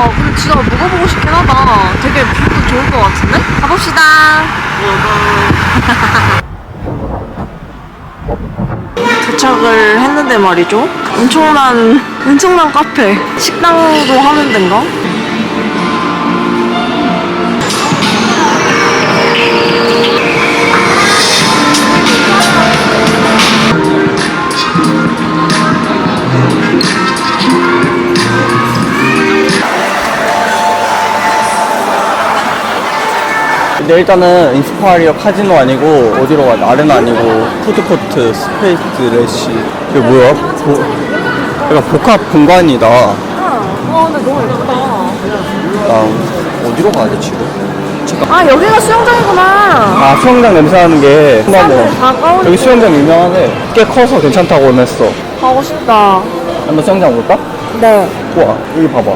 와, 근데 진짜 먹어보고 싶긴 하다. 되게 뷰도 좋을 것 같은데? 가봅시다. 도착을 했는데 말이죠. 엄청난, 엄청난 카페. 식당도 하는 덴가? 근데 일단은 인스파이어 카지노 아니고 어디로 가야 돼? 아레나 아니고 푸드코트 스페이스 레시 이게 뭐야? 보, 약간 복합 공간이다 와, 근데 너무 예쁘다. 나 어디로 가야 돼 지금? 아, 여기가 수영장이구나. 아 수영장 냄새 나는 게 사람들 다 여기 수영장 유명하네 꽤 커서 괜찮다고 했어 가고 싶다. 한번 수영장 볼까? 네. 우와 여기 봐봐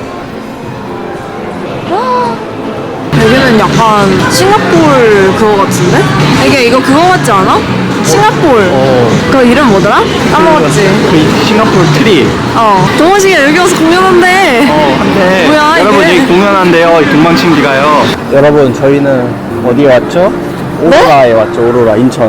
여기는 약간 싱가폴 그거 같은데? 이게 이거 그거 같지 않아? 싱가폴. 어. 그거 이름 뭐더라? 까먹었지. 그 싱가포르 트리 어. 동원씨가 여기 와서 공연한대. 어, 한데 뭐야, 여러분 이게? 여기 공연한대요 이 동방신기가요 여러분 저희는 어디에 왔죠? 오로라에 왔죠 오로라 인천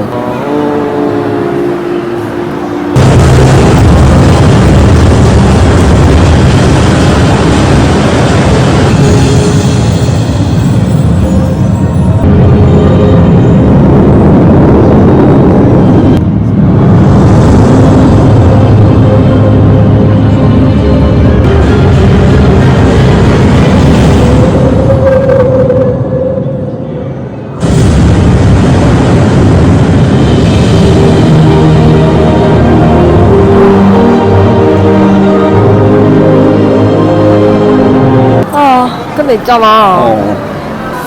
있잖아. 어.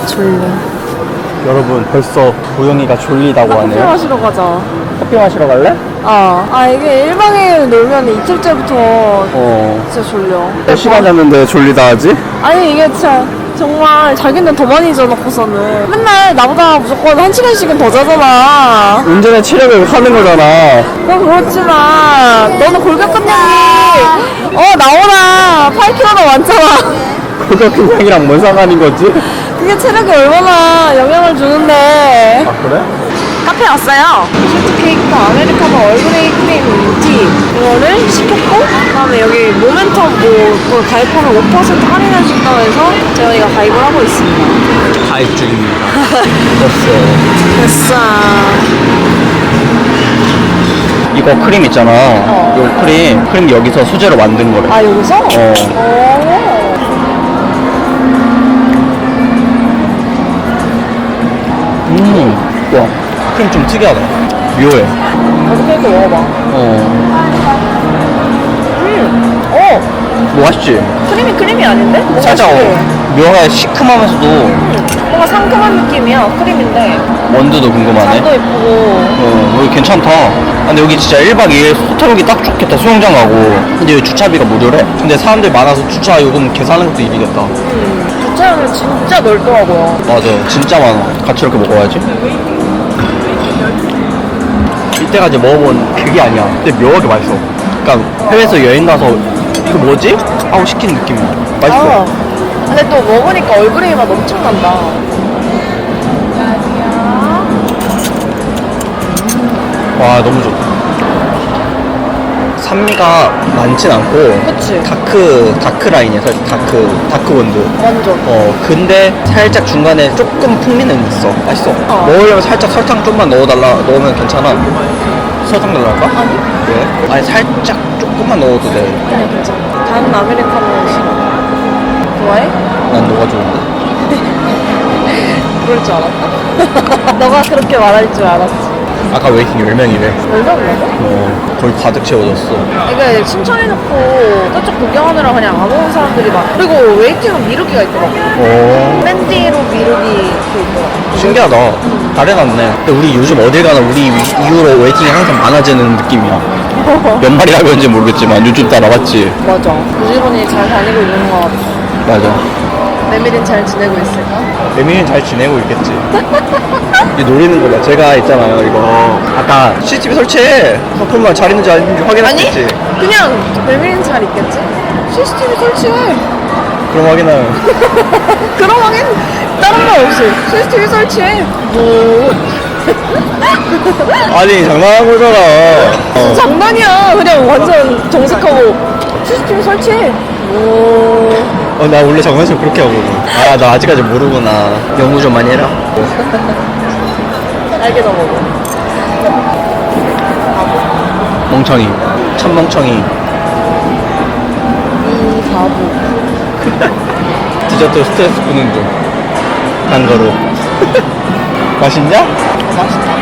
졸려. 여러분 벌써 고영이가 졸리다고 커피 하네요 마시러 가자. 커피 마시러 갈래? 아, 아 이게 1박 2일 놀면 이틀째부터 어. 진짜 졸려. 몇 시간 잤는데 졸리다 하지? 아니 이게 진짜 정말 자기는 더 많이 자놓고서는 맨날 나보다 무조건 한 시간씩은 더 자잖아. 운전의 체력을 하는 거잖아 그건 그렇지만 너는 골격근량이 어 나오나 8kg나 많잖아. 그거 그냥이랑 뭔 상관인 거지? 그게 체력에 얼마나 영향을 주는데. 아 그래? 카페 왔어요. 쇼트 케이크와 아메리카노 얼그레이 크림 티 이거를 시켰고 그다음에 여기 모멘텀 뭐 가입하면 5% 할인해 준다고 해서 저희가 가입을 하고 있습니다. 가입 중입니다 됐어 됐어. 이거 크림 있잖아 이 크림 크림 여기서 수제로 만든 거래 아 여기서? 어. 오. 음, 와, 크림 좀 특이하다. 묘해. 나도 케이크 먹어봐. 어, 음. 어. 뭐 맛있지? 크림이 크림이 아닌데? 뭔가 살짝. 어, 묘하게 시큼하면서도 뭔가 상큼한 느낌이야. 크림인데 원두도 궁금하네. 잔도 예쁘고. 어, 여기 괜찮다. 근데 여기 진짜 1박 2일 호텔 오기 딱 좋겠다. 수영장 가고. 근데 여기 주차비가 무료래. 근데 사람들 많아서 주차 요금 계산하는 것도 일이겠다. 음. 진짜 넓더라고요. 맞아. 진짜 많아. 같이 이렇게 먹어야지. 이때까지 먹어본 그게 아니야. 근데 묘하게 맛있어. 그러니까 해외에서 여행 가서 이거 뭐지? 하고 시킨 느낌이야. 맛있어. 아, 근데 또 먹으니까 얼그레이 맛 엄청 난다. 와 너무 좋다. 산미가 많진 않고 그치? 다크 다크 라인이야 살짝 다크 다크 원두. 완전. 어 근데 살짝 중간에 조금 풍미는 있어. 맛있어. 어. 먹으려면 살짝 설탕 좀만 넣어달라 넣으면 괜찮아. 설탕 넣을까? 아니? 왜? 아니 살짝 조금만 넣어도 돼. 아니 괜찮아. 단 아메리카노 싫어. 좋아해? 난 너가 좋은데. 그럴 줄 알았다. 너가 그렇게 말할 줄 알았지. 아까 웨이팅 10명이래. 얼마나? 어 거의 가득 채워졌어. 이게 신청해놓고 저쪽 구경하느라 그냥 안 오는 사람들이 많아. 그리고 웨이팅은 미루기가 있더라고. 오 밴디로 미루기 그 있더라고. 신기하다. 잘해놨네. 근데 우리 요즘 어딜 가나 우리 이후로 웨이팅이 항상 많아지는 느낌이야. 연말이라 그런지 모르겠지만 요즘 따라 맞지? 맞아. 부지런히 잘 다니고 있는 것 같아. 맞아. 메밀은 잘 지내고 있을까? 에미는 잘 지내고 있겠지. 이 노리는 거다. 제가 있잖아요, 이거. 아까 CCTV 설치해. 상품만 잘 있는지 아닌지 아니? 확인했겠지. 그냥 메밀은 잘 있겠지? CCTV 설치해. 그럼 확인하면. 그럼 하긴 다른 말 없이 CCTV 설치해. 뭐 아니, 장난한 거잖아. 어. 장난이야. 그냥 완전 정색하고 CCTV 설치해. 뭐 어, 나 원래 장난치고 그렇게 하거든. 아, 나 아직까지 모르구나. 연구 좀 많이 해라. 알게 더 먹어. 멍청이. 참 멍청이. 이 바보. 디저트 스트레스 푸는 중. 단 거로. 맛있냐? 맛있다.